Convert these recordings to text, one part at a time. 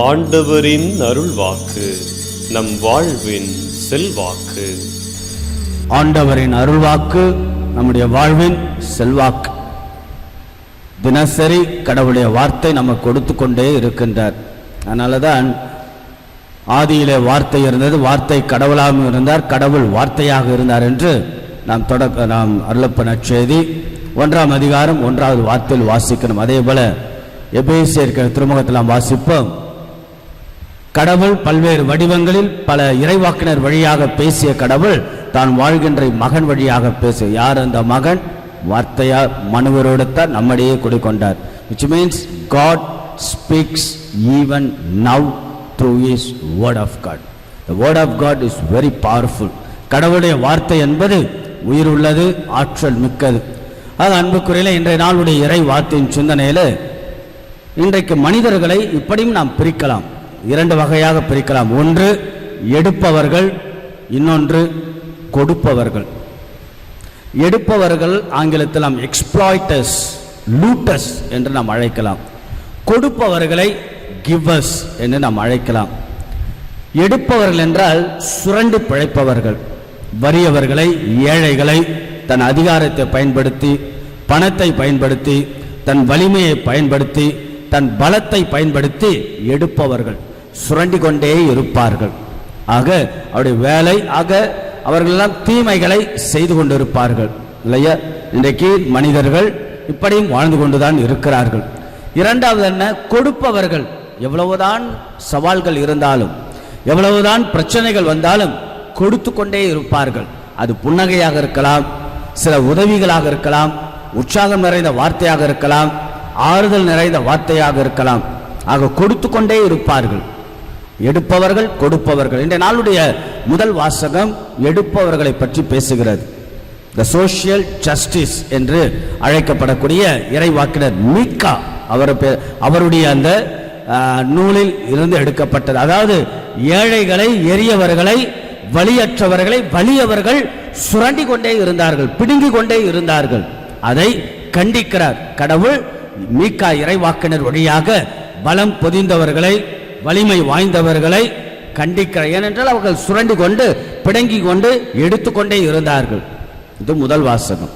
ஆண்டவரின் அருள்வாக்கு நம் வாழ்வின் செல்வாக்கு. ஆண்டவரின் அருள்வாக்கு நம்முடைய வாழ்வின் செல்வாக்கு. தினசரி கடவுளுடைய வார்த்தை நம்ம கொடுத்து கொண்டே இருக்கின்றார். அதனால தான் ஆதியிலே வார்த்தை இருந்தது வார்த்தை கடவுளாகவும் இருந்தார் கடவுள் வார்த்தையாக இருந்தார் என்று நாம் தொடக்க நாம் அருளப்பன செய்தி ஒன்றாம் அதிகாரம் ஒன்றாவது வார்த்தையில் வாசிக்கணும். அதே போல எபேசியர் திருமுகத்தில் நாம் வாசிப்போம். கடவுள் பல்வேறு வடிவங்களில் பல இறைவாக்கினர் வழியாக பேசிய கடவுள் தான் வாழ்கின்ற மகன் வழியாக பேசு யார் அந்த மகன்? வார்த்தையா மனுவரோடுத்தான் நம்மிடையே குடிக்கொண்டார் which means God speaks even now through is word of God the word of God is very powerful கடவுளுடைய வார்த்தை என்பது உயிர் உள்ளது ஆற்றல் மிக்கது. அது அன்புக்குறையில் இன்றைய நாளுடைய இறை வார்த்தையின் சிந்தனையில் இன்றைக்கு மனிதர்களை இப்படியும் நாம் பிரிக்கலாம். இரண்டு வகையாக பிரிக்கலாம். ஒன்று எடுப்பவர்கள் இன்னொன்று கொடுப்பவர்கள். எடுப்பவர்கள் ஆங்கிலத்தில் நாம் எக்ஸ்ப்ளாய்டர்ஸ் லூட்டஸ் என்று நாம் அழைக்கலாம். கொடுப்பவர்களை கிவ்வஸ் என்று நாம் அழைக்கலாம். எடுப்பவர்கள் என்றால் சுரண்டு பிழைப்பவர்கள். வறியவர்களை ஏழைகளை தன் அதிகாரத்தை பயன்படுத்தி பணத்தை பயன்படுத்தி தன் வலிமையை பயன்படுத்தி தன் பலத்தை பயன்படுத்தி எடுப்பவர்கள். சுரண்டி கொண்டே இருப்பார்கள். ஆக அவருடைய வேலை ஆக அவர்களெல்லாம் தீமைகளை செய்து கொண்டிருப்பார்கள். இல்லையா? இன்றைக்கு மனிதர்கள் இப்படியும் வாழ்ந்து கொண்டுதான் இருக்கிறார்கள். இரண்டாவது என்ன? கொடுப்பவர்கள். எவ்வளவுதான் சவால்கள் இருந்தாலும் எவ்வளவுதான் பிரச்சனைகள் வந்தாலும் கொடுத்து கொண்டே இருப்பார்கள். அது புன்னகையாக இருக்கலாம் சில உதவிகளாக இருக்கலாம் உற்சாகம் நிறைந்த வார்த்தையாக இருக்கலாம் ஆறுதல் நிறைந்த வார்த்தையாக இருக்கலாம். ஆக கொடுத்து கொண்டே இருப்பார்கள். எடுப்பவர்கள் கொடுப்பவர்கள். இந்த நாளுடைய முதல் வாசகம் எடுப்பவர்களை பற்றி பேசுகிறது. த சோஷியல் ஜஸ்டிஸ் என்று அழைக்கப்படக்கூடிய இறைவாக்கினர் மீக்கா அவர் அவருடைய அந்த நூலில் இருந்து எடுக்கப்பட்டது. அதாவது ஏழைகளை எரியவர்களை வலியற்றவர்களை வலியவர்கள் சுரண்டி கொண்டே இருந்தார்கள் பிடுங்கி கொண்டே இருந்தார்கள். அதை கண்டிக்கிறார். கடவுள் மீக்கா இறைவாக்கினர் வழியாக பலம் பொதிந்தவர்களை வலிமை வாய்ந்தவர்களை கண்டிக்கிற ஏனென்றால் அவர்கள் சுரண்டி கொண்டு பிடங்கி கொண்டு எடுத்துக்கொண்டே இருந்தார்கள். இது முதல் வாசகம்.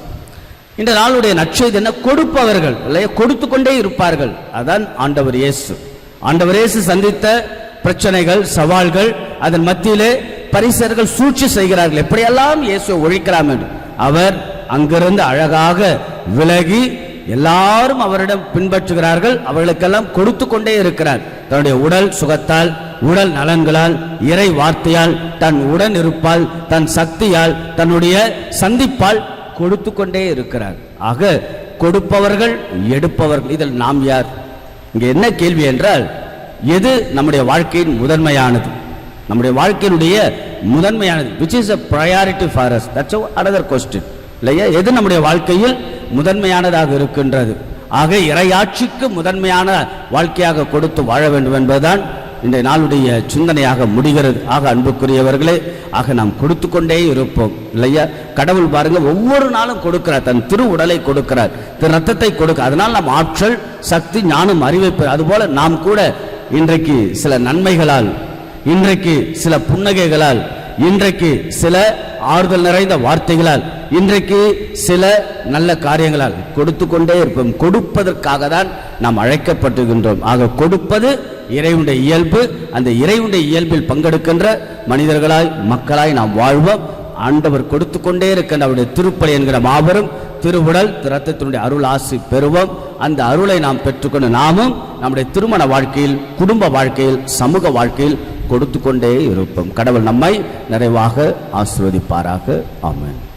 இந்த நாளுடைய நற்செய்தி என்ன? கொடுப்பவர்கள் இல்லையா கொடுத்து கொண்டே இருப்பார்கள். அதான் ஆண்டவர் இயேசு. ஆண்டவர் இயேசு சந்தித்த பிரச்சனைகள் சவால்கள் அதன் மத்தியிலே பரிசர்கள் சூழ்ச்சி செய்கிறார்கள். எப்படியெல்லாம் இயேசுவை ஒழிக்கலாம் என்று? அவர் அங்கிருந்து அழகாக விலகி எல்லாரும் அவரிடம் பின்பற்றுகிறார்கள் அவர்களுக்கெல்லாம் கொடுத்து கொண்டே இருக்கிறார். தன்னுடைய உடல் சுகத்தால் உடல் நலன்களால் இறை வார்த்தையால் தன் உடன் இருப்பால் தன் சக்தியால் தன்னுடைய சந்திப்பால் கொடுத்து கொண்டே இருக்கிறார். ஆக கொடுப்பவர்கள் எடுப்பவர்கள் இதில் நாம் யார்? இங்கே என்ன கேள்வி என்றால் எது நம்முடைய வாழ்க்கையின் முதன்மையானது? நம்முடைய வாழ்க்கையினுடைய முதன்மையானது which is a priority for us that's another question இல்லையா? எது நம்முடைய வாழ்க்கையில் முதன்மையானதாக இருக்கின்றது. ஆக இறையாட்சிக்கு முதன்மையான வாழ்க்கையாக கொடுத்து வாழ வேண்டும் என்பதுதான் இந்த நாளுடைய சிந்தனையாக முடிகிறது. ஆக அன்புக்குரியவர்களே ஆக நாம் கொடுத்து கொண்டே இருப்போம். இல்லையா? கடவுள் பாருங்க ஒவ்வொரு நாளும் கொடுக்கிறார். தன் திரு உடலை கொடுக்கிறார். திரு ரத்தத்தை கொடுக்க அதனால் நாம் ஆற்றல் சக்தி ஞானம் அறிவை அதுபோல நாம் கூட இன்றைக்கு சில நன்மைகளால் இன்றைக்கு சில புன்னகைகளால் இன்றைக்கு சில ஆறுதல் நிறைந்த வார்த்தைகளால் இன்றைக்கு சில நல்ல காரியங்களால் கொடுத்து கொண்டே இருப்போம் கொடுப்பதற்காக தான் நாம் அழைக்கப்பட்டிருக்கின்றோம். ஆக கொடுப்பது இறைவனுடைய இயல்பு. அந்த இறைவனுடைய இயல்பில் பங்கெடுக்கின்ற மனிதர்களாய் மக்களாய் நாம் வாழ்வோம். ஆண்டவர் கொடுத்து கொண்டே இருக்கின்ற அவருடைய திருப்பலி என்கிற மாபெரும் திருவுடல் ரத்தத்தினுடைய அருள் ஆசி பெறுவோம். அந்த அருளை நாம் பெற்றுக்கொண்டு நாமும் நம்முடைய திருமண வாழ்க்கையில் குடும்ப வாழ்க்கையில் சமூக வாழ்க்கையில் கொடுத்து கொண்டே இருப்போம். கடவுள் நம்மை நிறைவாக ஆசிர்வதிப்பாராக. ஆமன்.